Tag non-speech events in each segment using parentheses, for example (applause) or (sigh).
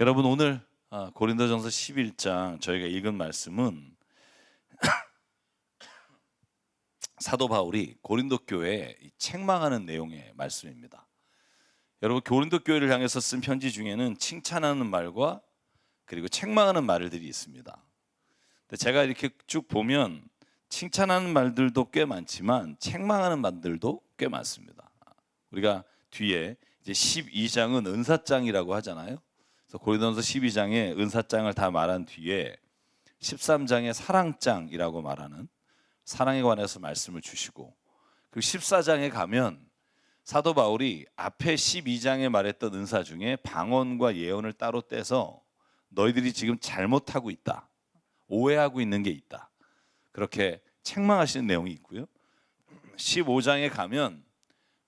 여러분 오늘 아, 고린도전서 11장 저희가 읽은 말씀은 (coughs) 사도 바울이 고린도 교회에 이 책망하는 내용의 말씀입니다. 여러분 고린도 교회를 향해서 쓴 편지 중에는 칭찬하는 말과 그리고 책망하는 말들이 있습니다. 제가 이렇게 쭉 보면 칭찬하는 말들도 꽤 많지만 책망하는 말들도 꽤 많습니다. 우리가 뒤에 이제 12장은 은사장이라고 하잖아요. 그래서 고린도전서 12장에 은사장을 다 말한 뒤에 13장에 사랑장이라고 말하는 사랑에 관해서 말씀을 주시고 그리고 14장에 가면 사도 바울이 앞에 12장에 말했던 은사 중에 방언과 예언을 따로 떼서 너희들이 지금 잘못하고 있다. 오해하고 있는 게 있다. 그렇게 책망하시는 내용이 있고요. 15장에 가면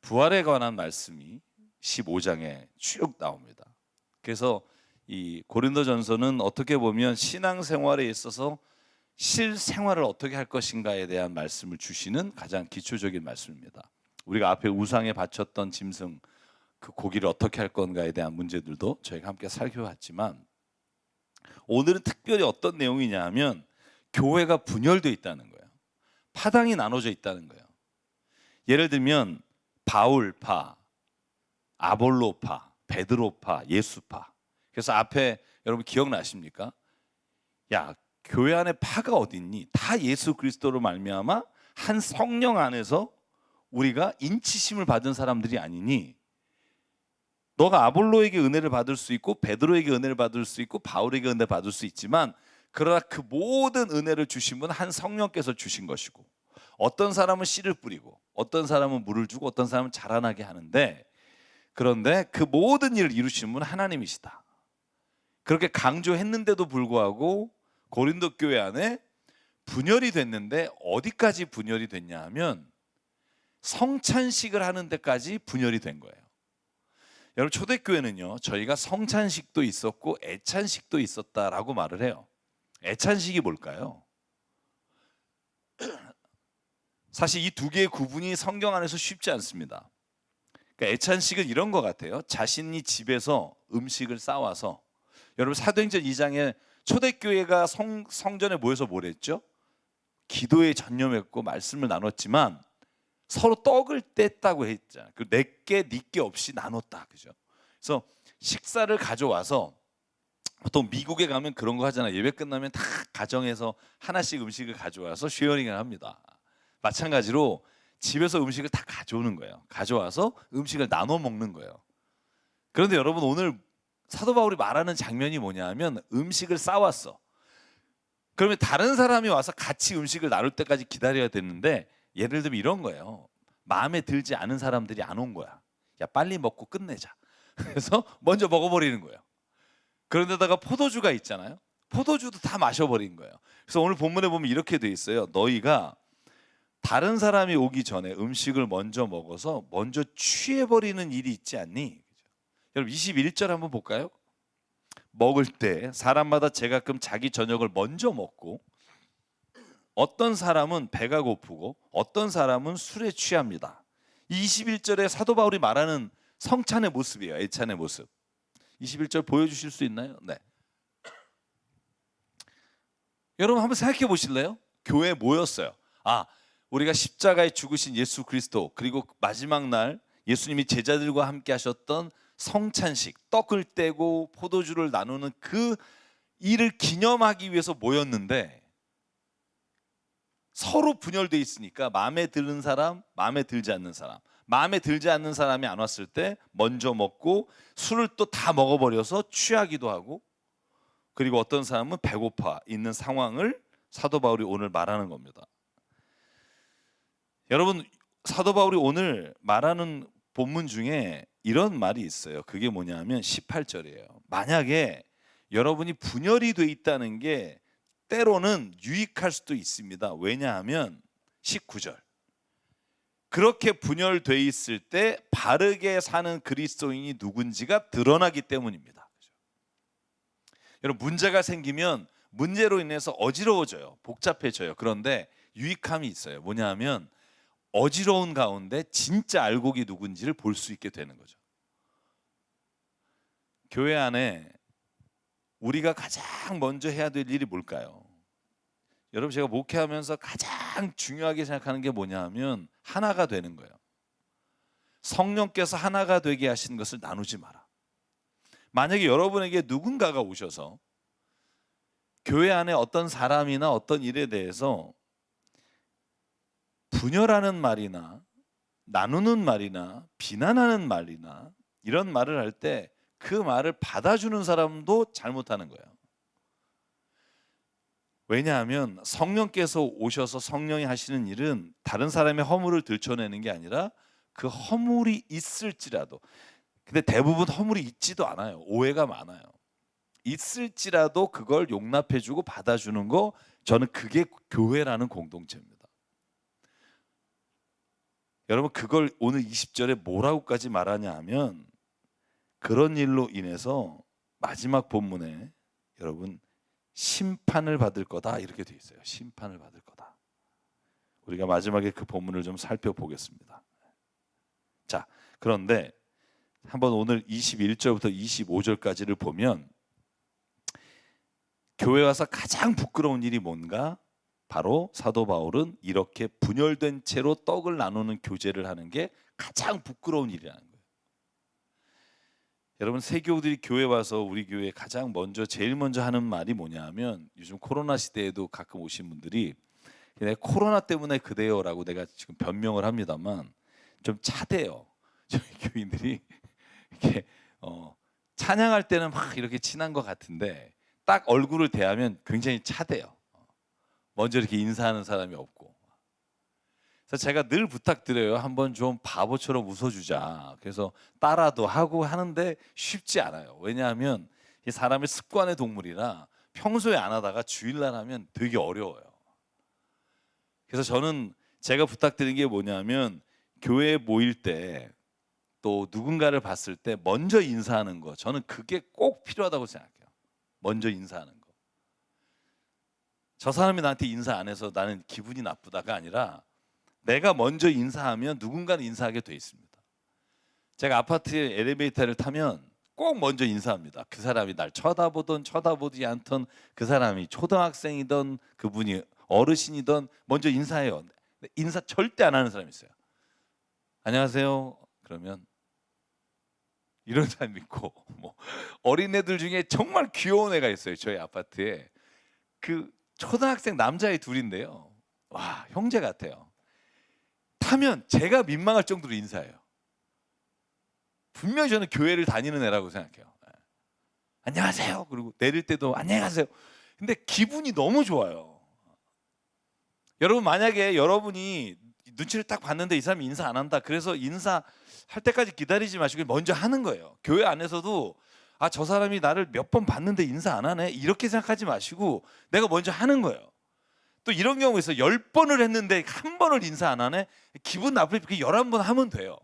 부활에 관한 말씀이 15장에 쭉 나옵니다. 그래서 이 고린도전서는 어떻게 보면 신앙생활에 있어서 실생활을 어떻게 할 것인가에 대한 말씀을 주시는 가장 기초적인 말씀입니다. 우리가 앞에 우상에 바쳤던 짐승 그 고기를 어떻게 할 건가에 대한 문제들도 저희가 함께 살펴봤지만 오늘은 특별히 어떤 내용이냐 하면 교회가 분열되어 있다는 거예요. 파당이 나눠져 있다는 거예요. 예를 들면 바울파, 아볼로파, 베드로파, 예수파. 그래서 앞에 여러분 기억나십니까? 야, 교회 안에 파가 어디 있니? 다 예수 그리스도로 말미암아 한 성령 안에서 우리가 인치심을 받은 사람들이 아니니 너가 아볼로에게 은혜를 받을 수 있고 베드로에게 은혜를 받을 수 있고 바울에게 은혜를 받을 수 있지만 그러나 그 모든 은혜를 주신 분은 한 성령께서 주신 것이고 어떤 사람은 씨를 뿌리고 어떤 사람은 물을 주고 어떤 사람은 자라나게 하는데 그런데 그 모든 일을 이루시는 분은 하나님이시다. 그렇게 강조했는데도 불구하고 고린도 교회 안에 분열이 됐는데 어디까지 분열이 됐냐 하면 성찬식을 하는 데까지 분열이 된 거예요. 여러분 초대교회는요 저희가 성찬식도 있었고 애찬식도 있었다라고 말을 해요. 애찬식이 뭘까요? (clears throat) 사실 이 두 개의 구분이 성경 안에서 쉽지 않습니다. 그러니까 애찬식은 이런 것 같아요. 자신이 집에서 음식을 싸와서 여러분 사도행전 2장에 초대교회가 성, 성전에 모여서 뭘 했죠? 기도에 전념했고 말씀을 나눴지만 서로 떡을 뗐다고 했잖아요. 그 내게 니게 없이 나눴다. 그죠? 그래서 식사를 가져와서 보통 미국에 가면 그런 거 하잖아요. 예배 끝나면 다 가정에서 하나씩 음식을 가져와서 쉐어링을 합니다. 마찬가지로 집에서 음식을 다 가져오는 거예요. 가져와서 음식을 나눠 먹는 거예요. 그런데 여러분 오늘 사도 바울이 말하는 장면이 뭐냐면 음식을 싸왔어. 그러면 다른 사람이 와서 같이 음식을 나눌 때까지 기다려야 되는데 예를 들면 이런 거예요. 마음에 들지 않은 사람들이 안 온 거야. 야 빨리 먹고 끝내자. (laughs) 그래서 먼저 먹어버리는 거예요. 그런데다가 포도주가 있잖아요. 포도주도 다 마셔버린 거예요. 그래서 오늘 본문에 보면 이렇게 돼 있어요. 너희가 다른 사람이 오기 전에 음식을 먼저 먹어서 먼저 취해버리는 일이 있지 않니? 여러분 21절 한번 볼까요? 먹을 때 사람마다 제가끔 자기 저녁을 먼저 먹고 어떤 사람은 배가 고프고 어떤 사람은 술에 취합니다. 21절에 사도 바울이 말하는 성찬의 모습이에요. 애찬의 모습. 21절 보여 주실 수 있나요? 네. 여러분 한번 생각해 보실래요? 교회에 모였어요. 아, 우리가 십자가에 죽으신 예수 그리스도 그리고 마지막 날 예수님이 제자들과 함께 하셨던 성찬식, 떡을 떼고 포도주를 나누는 그 일을 기념하기 위해서 모였는데 서로 분열돼 있으니까 마음에 드는 사람, 마음에 들지 않는 사람, 마음에 들지 않는 사람이 안 왔을 때 먼저 먹고 술을 또 다 먹어버려서 취하기도 하고 그리고 어떤 사람은 배고파 있는 상황을 사도 바울이 오늘 말하는 겁니다. 여러분 사도 바울이 오늘 말하는 본문 중에 이런 말이 있어요. 그게 뭐냐면 18절이에요. 만약에 여러분이 분열이 돼 있다는 게 때로는 유익할 수도 있습니다. 왜냐하면 19절. 그렇게 분열돼 있을 때 바르게 사는 그리스도인이 누군지가 드러나기 때문입니다. 여러분 문제가 생기면 문제로 인해서 어지러워져요. 복잡해져요. 그런데 유익함이 있어요. 뭐냐하면 어지러운 가운데 진짜 알곡이 누군지를 볼 수 있게 되는 거죠. 교회 안에 우리가 가장 먼저 해야 될 일이 뭘까요? 여러분 제가 목회하면서 가장 중요하게 생각하는 게 뭐냐 하면 하나가 되는 거예요. 성령께서 하나가 되게 하신 것을 나누지 마라. 만약에 여러분에게 누군가가 오셔서 교회 안에 어떤 사람이나 어떤 일에 대해서 분열하는 말이나 나누는 말이나 비난하는 말이나 이런 말을 할 때 그 말을 받아주는 사람도 잘못하는 거예요. 왜냐하면 성령께서 오셔서 성령이 하시는 일은 다른 사람의 허물을 들춰내는 게 아니라 그 허물이 있을지라도 근데 대부분 허물이 있지도 않아요. 오해가 많아요. 있을지라도 그걸 용납해주고 받아주는 거 저는 그게 교회라는 공동체입니다. 여러분 그걸 오늘 20절에 뭐라고까지 말하냐 하면 그런 일로 인해서 마지막 본문에 여러분 심판을 받을 거다 이렇게 돼 있어요. 심판을 받을 거다. 우리가 마지막에 그 본문을 좀 살펴보겠습니다. 자, 그런데 한번 오늘 21절부터 25절까지를 보면 교회 와서 가장 부끄러운 일이 뭔가? 바로 사도 바울은 이렇게 분열된 채로 떡을 나누는 교제를 하는 게 가장 부끄러운 일이라는 거예요. 여러분 세교들이 교회 와서 우리 교회 가장 먼저 제일 먼저 하는 말이 뭐냐하면 요즘 코로나 시대에도 가끔 오신 분들이 내가 코로나 때문에 그대요라고 내가 지금 변명을 합니다만 좀 차대요. (laughs) 저희 교인들이 이렇게 어, 찬양할 때는 막 이렇게 친한 것 같은데 딱 얼굴을 대하면 굉장히 차대요. 먼저 이렇게 인사하는 사람이 없고. 그래서 제가 늘 부탁드려요. 한번 좀 바보처럼 웃어주자. 그래서 따라도 하고 하는데 쉽지 않아요. 왜냐하면 이 사람의 습관의 동물이라 평소에 안 하다가 주일날 하면 되게 어려워요. 그래서 저는 제가 부탁드린 게 뭐냐면 교회에 모일 때 또 누군가를 봤을 때 먼저 인사하는 거 저는 그게 꼭 필요하다고 생각해요. 먼저 인사하는 거. 저 사람이 나한테 인사 안 해서 나는 기분이 나쁘다가 아니라 내가 먼저 인사하면 누군가는 인사하게 돼 있습니다. 제가 아파트에 엘리베이터를 타면 꼭 먼저 인사합니다. 그 사람이 날 쳐다보던 쳐다보지 않던 그 사람이 초등학생이던 그분이 어르신이던 먼저 인사해요. 인사 절대 안 하는 사람이 있어요. 안녕하세요. 그러면 이런 사람 있고 뭐 어린애들 중에 정말 귀여운 애가 있어요. 저희 아파트에 그 초등학생 남자애 둘인데요. 와 형제 같아요. 타면 제가 민망할 정도로 인사해요. 분명히 저는 교회를 다니는 애라고 생각해요. 예. 안녕하세요. 그리고 내릴 때도 안녕히 가세요. 근데 기분이 너무 좋아요. 여러분 만약에 여러분이 눈치를 딱 봤는데 이 사람이 인사 안 한다. 그래서 인사 할 때까지 기다리지 마시고 먼저 하는 거예요. 교회 안에서도 아 저 사람이 나를 몇 번 봤는데 인사 안 하네 이렇게 생각하지 마시고 내가 먼저 하는 거예요. 또 이런 경우 있어 열 번을 했는데 한 번을 인사 안 하네 기분 나쁘게 열한 번 하면 돼요.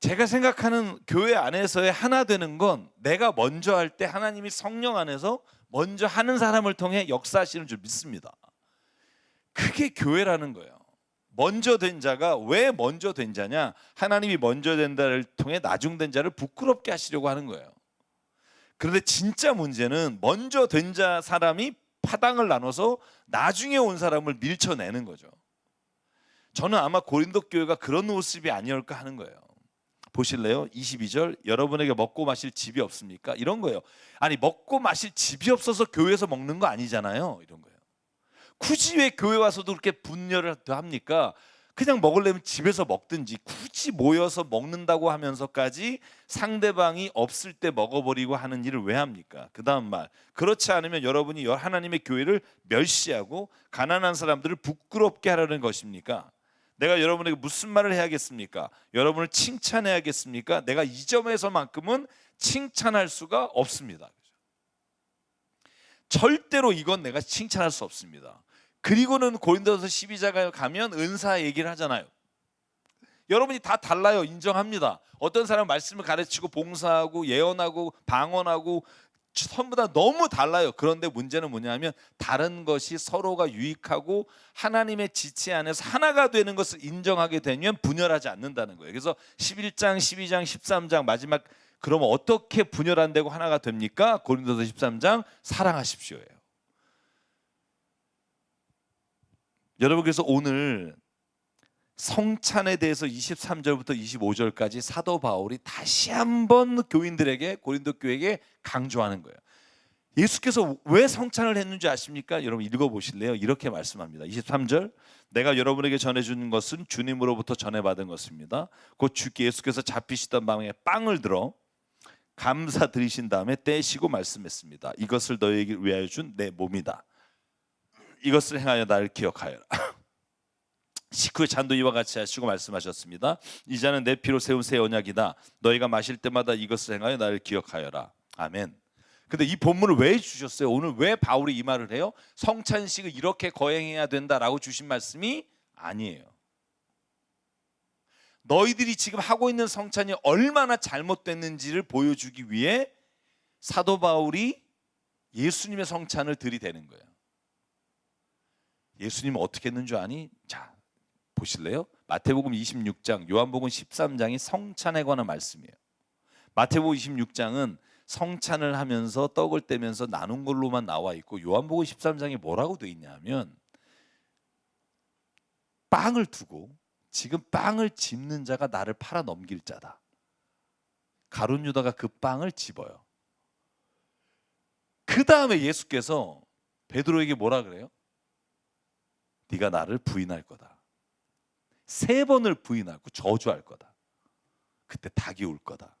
제가 생각하는 교회 안에서의 하나 되는 건 내가 먼저 할 때 하나님이 성령 안에서 먼저 하는 사람을 통해 역사하시는 줄 믿습니다. 그게 교회라는 거예요. 먼저 된 자가 왜 먼저 된 자냐? 하나님이 먼저 된 자를 통해 나중된 자를 부끄럽게 하시려고 하는 거예요. 그런데 진짜 문제는 먼저 된 자 사람이 파당을 나눠서 나중에 온 사람을 밀쳐내는 거죠. 저는 아마 고린도 교회가 그런 모습이 아니었을까 하는 거예요. 보실래요? 22절 여러분에게 먹고 마실 집이 없습니까? 이런 거예요. 아니 먹고 마실 집이 없어서 교회에서 먹는 거 아니잖아요. 이런 거예요. 굳이 왜 교회 와서도 그렇게 분열을 합니까? 그냥 먹으려면 집에서 먹든지 굳이 모여서 먹는다고 하면서까지 상대방이 없을 때 먹어버리고 하는 일을 왜 합니까? 그 다음 말 그렇지 않으면 여러분이 하나님의 교회를 멸시하고 가난한 사람들을 부끄럽게 하려는 것입니까? 내가 여러분에게 무슨 말을 해야겠습니까? 여러분을 칭찬해야겠습니까? 내가 이 점에서만큼은 칭찬할 수가 없습니다. 절대로 이건 내가 칭찬할 수 없습니다. 그리고는 고린도서 12장에 가면 은사 얘기를 하잖아요. 여러분이 다 달라요. 인정합니다. 어떤 사람 말씀을 가르치고 봉사하고 예언하고 방언하고 전부 다 너무 달라요. 그런데 문제는 뭐냐면 다른 것이 서로가 유익하고 하나님의 지체 안에서 하나가 되는 것을 인정하게 되면 분열하지 않는다는 거예요. 그래서 11장, 12장, 13장 마지막 그러면 어떻게 분열 안 되고 하나가 됩니까? 고린도서 13장 사랑하십시오예요. 여러분 그래서 오늘 성찬에 대해서 23절부터 25절까지 사도 바울이 다시 한번 교인들에게 고린도 교회에게 강조하는 거예요. 예수께서 왜 성찬을 했는지 아십니까? 여러분 읽어 보실래요? 이렇게 말씀합니다. 23절 내가 여러분에게 전해 주는 것은 주님으로부터 전해 받은 것입니다. 곧 주께 예수께서 잡히시던 밤에 빵을 들어 감사드리신 다음에 떼시고 말씀했습니다. 이것을 너희에게 위하여 준 내 몸이다. 이것을 행하여 나를 기억하여라. (laughs) 식후에 잔도 이와 같이 하시고 말씀하셨습니다. 이 잔은 내 피로 세운 새 언약이다. 너희가 마실 때마다 이것을 행하여 나를 기억하여라. 아멘. 근데 이 본문을 왜 주셨어요? 오늘 왜 바울이 이 말을 해요? 성찬식을 이렇게 거행해야 된다라고 주신 말씀이 아니에요. 너희들이 지금 하고 있는 성찬이 얼마나 잘못됐는지를 보여주기 위해 사도 바울이 예수님의 성찬을 들이대는 거예요. 예수님은 어떻게 했는 줄 아니? 자, 보실래요? 마태복음 26장, 요한복음 13장이 성찬에 관한 말씀이에요. 마태복음 26장은 성찬을 하면서 떡을 떼면서 나눈 걸로만 나와 있고 요한복음 13장에 뭐라고 돼 있냐면 빵을 두고 지금 빵을 집는 자가 나를 팔아 넘길 자다. 가룟 유다가 그 빵을 집어요. 그 다음에 예수께서 베드로에게 뭐라 그래요? 네가 나를 부인할 거다. 세 번을 부인하고 저주할 거다. 그때 닭이 올 거다.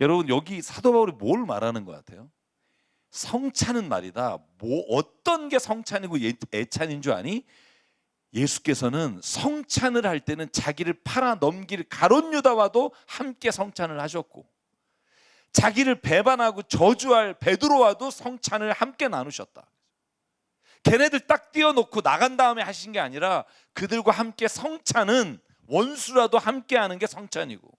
여러분 여기 사도 바울이 뭘 말하는 것 같아요? 성찬은 말이다. 뭐 어떤 게 성찬이고 예- 애찬인 줄 아니? 예수께서는 성찬을 할 때는 자기를 팔아 넘길 가론 유다와도 함께 성찬을 하셨고 자기를 배반하고 저주할 베드로와도 성찬을 함께 나누셨다. 걔네들 딱 띄워놓고 나간 다음에 하신 게 아니라 그들과 함께 성찬은 원수라도 함께 하는 게 성찬이고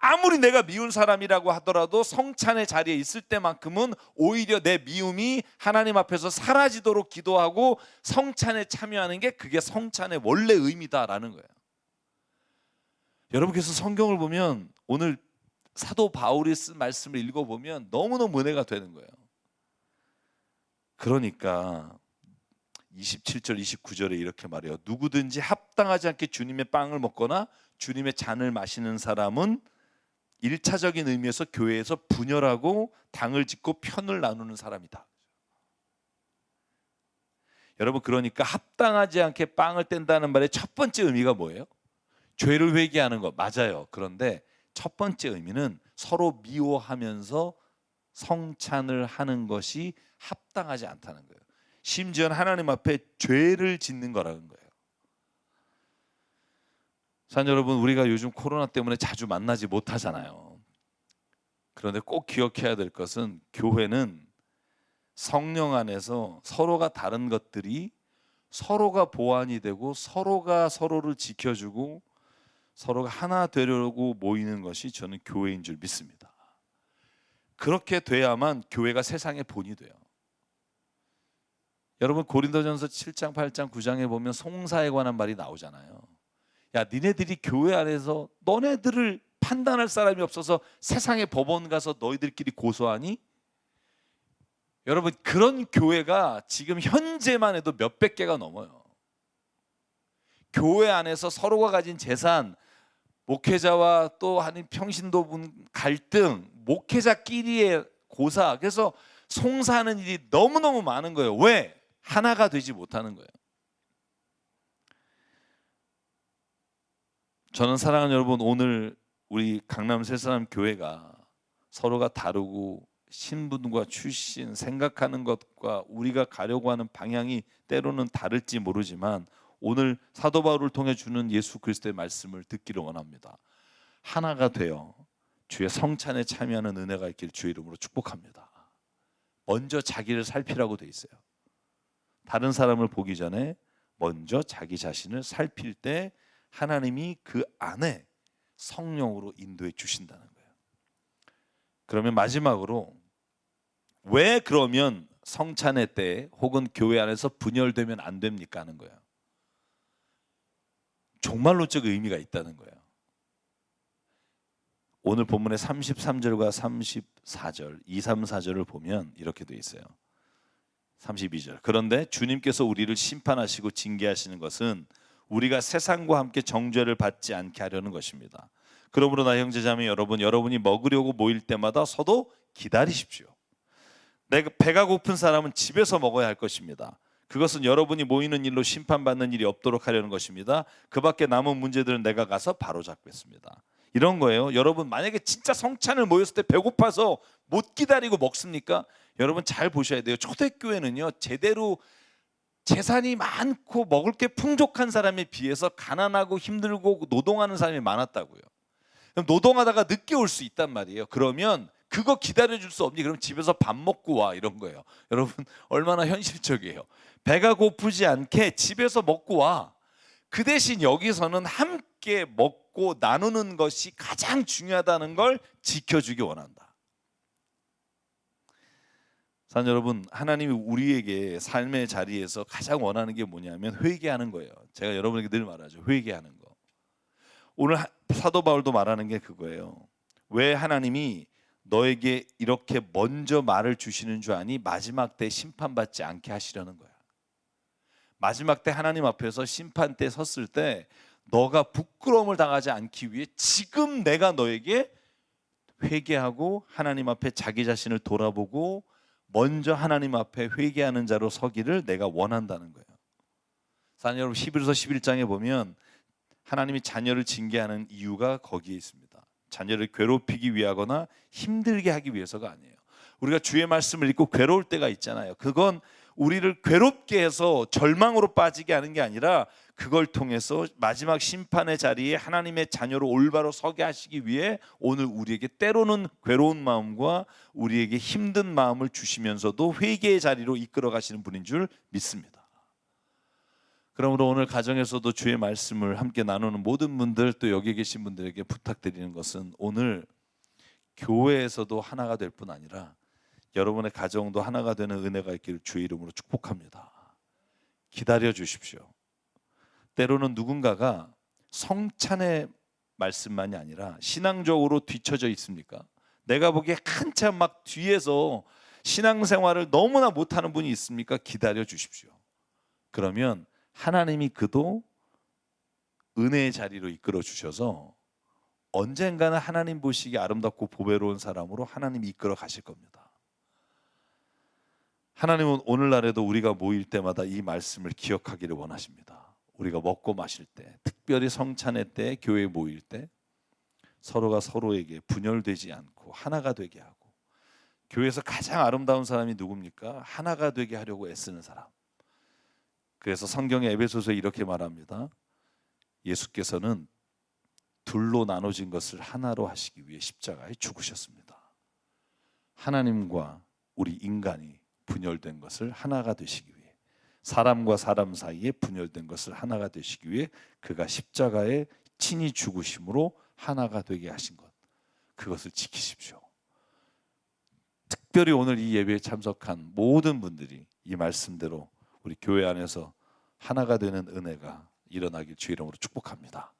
아무리 내가 미운 사람이라고 하더라도 성찬의 자리에 있을 때만큼은 오히려 내 미움이 하나님 앞에서 사라지도록 기도하고 성찬에 참여하는 게 그게 성찬의 원래 의미다라는 거예요. 여러분 그래서 성경을 보면 오늘 사도 바울이 쓴 말씀을 읽어보면 너무너무 은혜가 되는 거예요. 그러니까 27절 29절에 이렇게 말해요. 누구든지 합당하지 않게 주님의 빵을 먹거나 주님의 잔을 마시는 사람은 일차적인 의미에서 교회에서 분열하고 당을 짓고 편을 나누는 사람이다. 여러분 그러니까 합당하지 않게 빵을 뗀다는 말의 첫 번째 의미가 뭐예요? 죄를 회개하는 것 맞아요. 그런데 첫 번째 의미는 서로 미워하면서 성찬을 하는 것이 합당하지 않다는 거예요. 심지어 하나님 앞에 죄를 짓는 거라는 거예요. 자 여러분 우리가 요즘 코로나 때문에 자주 만나지 못하잖아요. 그런데 꼭 기억해야 될 것은 교회는 성령 안에서 서로가 다른 것들이 서로가 보완이 되고 서로가 서로를 지켜주고 서로가 하나 되려고 모이는 것이 저는 교회인 줄 믿습니다. 그렇게 돼야만 교회가 세상의 본이 돼요. 여러분 고린도전서 7장, 8장, 9장에 보면 송사에 관한 말이 나오잖아요. 야, 니네들이 교회 안에서 너네들을 판단할 사람이 없어서 세상의 법원 가서 너희들끼리 고소하니? 여러분 그런 교회가 지금 현재만 해도 몇백 개가 넘어요. 교회 안에서 서로가 가진 재산, 목회자와 또 하는 평신도분 갈등, 목회자끼리의 고사. 그래서 송사하는 일이 너무너무 많은 거예요. 왜? 하나가 되지 못하는 거예요. 저는 사랑하는 여러분 오늘 우리 강남 새사람 교회가 서로가 다르고 신분과 출신 생각하는 것과 우리가 가려고 하는 방향이 때로는 다를지 모르지만 오늘 사도 바울을 통해 주는 예수 그리스도의 말씀을 듣기를 원합니다. 하나가 되어 주의 성찬에 참여하는 은혜가 있길 주의 이름으로 축복합니다. 먼저 자기를 살피라고 돼 있어요. 다른 사람을 보기 전에 먼저 자기 자신을 살필 때 하나님이 그 안에 성령으로 인도해 주신다는 거예요. 그러면 마지막으로 왜 그러면 성찬회 때 혹은 교회 안에서 분열되면 안 됩니까 하는 거예요. 종말론적 의미가 있다는 거예요. 오늘 본문의 33절과 34절, 2, 3, 4절을 보면 이렇게 돼 있어요. 32절. 그런데 주님께서 우리를 심판하시고 징계하시는 것은 우리가 세상과 함께 정죄를 받지 않게 하려는 것입니다. 그러므로 나 형제자매 여러분, 여러분이 먹으려고 모일 때마다 서도 기다리십시오. 내가 배가 고픈 사람은 집에서 먹어야 할 것입니다. 그것은 여러분이 모이는 일로 심판받는 일이 없도록 하려는 것입니다. 그 밖에 남은 문제들은 내가 가서 바로 잡겠습니다. 이런 거예요. 여러분 만약에 진짜 성찬을 모였을 때 배고파서 못 기다리고 먹습니까? 여러분 잘 보셔야 돼요. 초대교회는요 제대로 재산이 많고 먹을 게 풍족한 사람에 비해서 가난하고 힘들고 노동하는 사람이 많았다고요. 그럼 노동하다가 늦게 올 수 있단 말이에요. 그러면 그거 기다려줄 수 없니? 그럼 집에서 밥 먹고 와 이런 거예요. (laughs) 여러분 얼마나 현실적이에요. 배가 고프지 않게 집에서 먹고 와. 그 대신 여기서는 함께 먹고 나누는 것이 가장 중요하다는 걸 지켜주기 원한다. 산 여러분, 하나님이 우리에게 삶의 자리에서 가장 원하는 게 뭐냐면 회개하는 거예요. 제가 여러분에게 늘 말하죠. 회개하는 거. 오늘 하- 사도 바울도 말하는 게 그거예요. 왜 하나님이 너에게 이렇게 먼저 말을 주시는 줄 아니 마지막 때 심판받지 않게 하시려는 거야. 마지막 때 하나님 앞에서 심판 때 섰을 때 너가 부끄러움을 당하지 않기 위해 지금 내가 너에게 회개하고 하나님 앞에 자기 자신을 돌아보고 먼저 하나님 앞에 회개하는 자로 서기를 내가 원한다는 거예요. 사랑 여러분 11서 11장에 보면 하나님이 자녀를 징계하는 이유가 거기에 있습니다. 자녀를 괴롭히기 위하거나 힘들게 하기 위해서가 아니에요. 우리가 주의 말씀을 읽고 괴로울 때가 있잖아요. 그건 우리를 괴롭게 해서 절망으로 빠지게 하는 게 아니라 그걸 통해서 마지막 심판의 자리에 하나님의 자녀로 올바로 서게 하시기 위해 오늘 우리에게 때로는 괴로운 마음과 우리에게 힘든 마음을 주시면서도 회개의 자리로 이끌어 가시는 분인 줄 믿습니다. 그러므로 오늘 가정에서도 주의 말씀을 함께 나누는 모든 분들 또 여기 계신 분들에게 부탁드리는 것은 오늘 교회에서도 하나가 될 뿐 아니라 여러분의 가정도 하나가 되는 은혜가 있기를 주의 이름으로 축복합니다. 기다려 주십시오. 때로는 누군가가 성찬의 말씀만이 아니라 신앙적으로 뒤처져 있습니까? 내가 보기에 한참 막 뒤에서 신앙생활을 너무나 못하는 분이 있습니까? 기다려 주십시오. 그러면 하나님이 그도 은혜의 자리로 이끌어 주셔서 언젠가는 하나님 보시기 아름답고 보배로운 사람으로 하나님이 이끌어 가실 겁니다. 하나님은 오늘날에도 우리가 모일 때마다 이 말씀을 기억하기를 원하십니다. 우리가 먹고 마실 때, 특별히 성찬의 때, 교회에 모일 때 서로가 서로에게 분열되지 않고 하나가 되게 하고 교회에서 가장 아름다운 사람이 누굽니까? 하나가 되게 하려고 애쓰는 사람. 그래서 성경의 에베소서에 이렇게 말합니다. 예수께서는 둘로 나눠진 것을 하나로 하시기 위해 십자가에 죽으셨습니다. 하나님과 우리 인간이 분열된 것을 하나가 되시기 위해 사람과 사람 사이에 분열된 것을 하나가 되시기 위해 그가 십자가에 친히 죽으심으로 하나가 되게 하신 것 그것을 지키십시오. 특별히 오늘 이 예배에 참석한 모든 분들이 이 말씀대로 우리 교회 안에서 하나가 되는 은혜가 일어나길 주 이름으로 축복합니다.